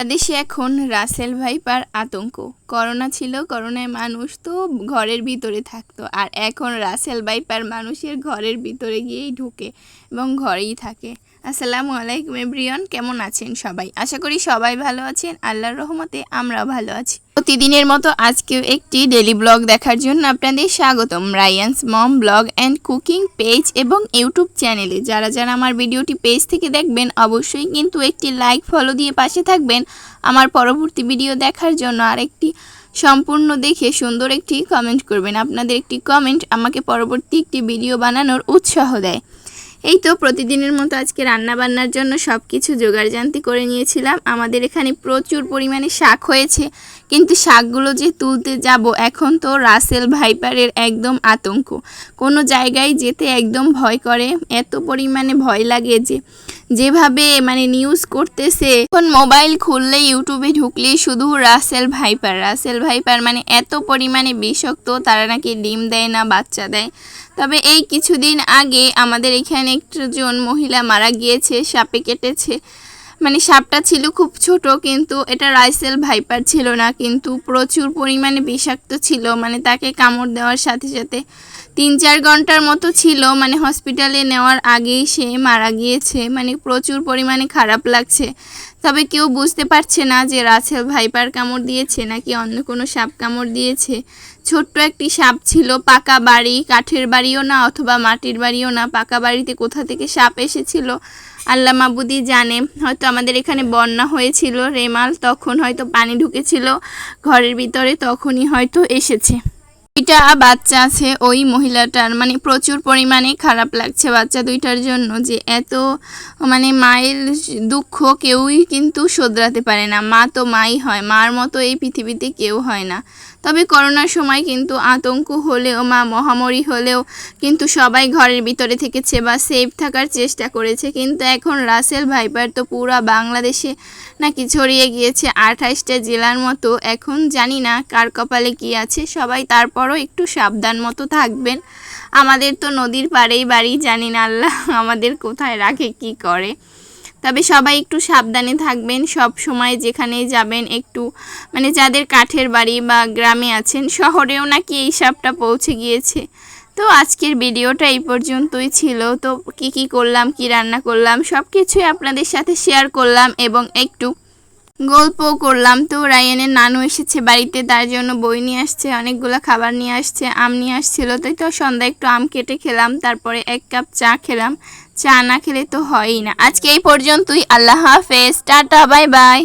দেশে এখন Russell viper আতঙ্ক। করোনা ছিল, করোনায় মানুষ তো ঘরের ভিতরে থাকতো। আর এখন রাসেল ভাইপার মানুষের ঘরের ভিতরে গিয়েই ঢুকে এবং ঘরেই থাকে। আসসালামু আলাইকুম এব্রিয়ন কেমন আছেন সবাই? আশা করি সবাই ভালো আছেন। আল্লাহর রহমতে আমরাও ভালো আছি। প্রতিদিনের মতো আজকেও একটি ডেলি ব্লগ দেখার জন্য আপনাদের স্বাগতম। Ryan's mom blog and cooking page এবং ইউটিউব চ্যানেলে যারা যারা আমার ভিডিওটি পেজ থেকে দেখবেন, অবশ্যই কিন্তু একটি লাইক ফলো দিয়ে পাশে থাকবেন। আমার পরবর্তী ভিডিও দেখার জন্য আরেকটি সম্পূর্ণ দেখে সুন্দর একটি কমেন্ট করবেন। আপনাদের একটি কমেন্ট আমাকে পরবর্তী একটি ভিডিও বানানোর উৎসাহ দেয়। এই তো প্রতিদিনের মতো আজকে রান্না বান্নার জন্য সব কিছু জোগাড় জানতি করে নিয়েছিলাম। আমাদের এখানে প্রচুর পরিমাণে শাক হয়েছে। কিন্তু শাকগুলো যে তুলতে যাব, এখন তো রাসেল ভাইপারের একদম আতঙ্ক। কোনো জায়গায় যেতে একদম ভয় করে, এত পরিমাণে ভয় লাগে যে যেভাবে মানে নিউজ করতেছে, এখন মোবাইল খুললে ইউটিউবে ঢুকলে শুধু রাসেল ভাইপার রাসেল ভাইপার মানে এত পরিমাণে বিষাক্ত, তারা নাকি ডিম দেয় না, বাচ্চা দেয়। তবে এই কিছুদিন আগে আমাদের এখানে একজন মহিলা মারা গিয়েছে, সাপে কেটেছে। মানে সাপটা ছিল খুব ছোট, কিন্তু এটা রাইসেল ভাইপার ছিল না, কিন্তু প্রচুর পরিমাণে বিষাক্ত ছিল। মানে তাকে কামড় দেওয়ার সাথে সাথে তিন চার ঘণ্টার মতো ছিল। মানে হসপিটালে নেওয়ার আগেই সে মারা গিয়েছে। মানে প্রচুর পরিমাণে খারাপ লাগছে। তবে কেউ বুঝতে পারছে না যে রাসেল ভাইপার কামড় দিয়েছে নাকি অন্য কোনো সাপ কামড় দিয়েছে। ছোট্ট একটি সাপ ছিল, পাকা বাড়ি, কাঠের বাড়িও না অথবা মাটির বাড়িও না। পাকা বাড়িতে কোথা থেকে সাপ এসেছিল? আল্লাহ মাবুদি জানে। হয়তো আমাদের এখানে বন্যা হয়েছিল, রেমাল তখন হয়তো পানি ঢুকেছিল, ঘরের ভিতরে তখনই হয়তো এসেছে। দুইটা বাচ্চা আছে, ওই মহিলাটার। মানে প্রচুর পরিমাণে খারাপ লাগছে বাচ্চা দুইটার জন্য যে এত মানে মায়ের দুঃখ কেউই কিন্তু শোধরাতে পারে না। মা তো মাই হয়, মার মতো এই পৃথিবীতে কেউ হয় না। তবে করোনার সময় কিন্তু আতঙ্ক হলেও মা মহামারী হলেও কিন্তু সবাই ঘরের ভিতরে থেকেছে বা সেফ থাকার চেষ্টা করেছে। কিন্তু এখন রাসেল ভাইপার তো পুরা বাংলাদেশে নাকি ছড়িয়ে গিয়েছে আঠাশটা জেলার মতো। এখন জানি না কার কপালে কি আছে, সবাই তারপরও একটু সাবধান মতো থাকবেন। আমাদের তো নদীর পাড়েই বাড়ি, জানি না আল্লাহ আমাদের কোথায় রাখে, কি করে। তবে সবাই একটু সাবধানে থাকবেন। সব সময় যেখানে যাবেন একটু মানে যাদের কাঠের বাড়ি বা গ্রামে আছেন, শহরেও নাকি এই সাপটা পৌঁছে গিয়েছে। তো আজকের ভিডিওটা এই পর্যন্তই ছিল। তো কি কি করলাম, কি রান্না করলাম সব কিছুই আপনাদের সাথে শেয়ার করলাম এবং একটু গল্প করলাম। তো রায়ানের নানু এসেছে বাড়িতে, তার জন্য বই নিয়ে আসছে, অনেকগুলো খাবার নিয়ে আসছে, আম নিয়ে আসছিল। তাই তো সন্ধ্যায় একটু আম কেটে খেলাম, তারপরে এক কাপ চা খেলাম। চা না খেলে তো হয়ই না। আজকে এই পর্যন্তই। আল্লাহ হাফেজ। Tata bye bye.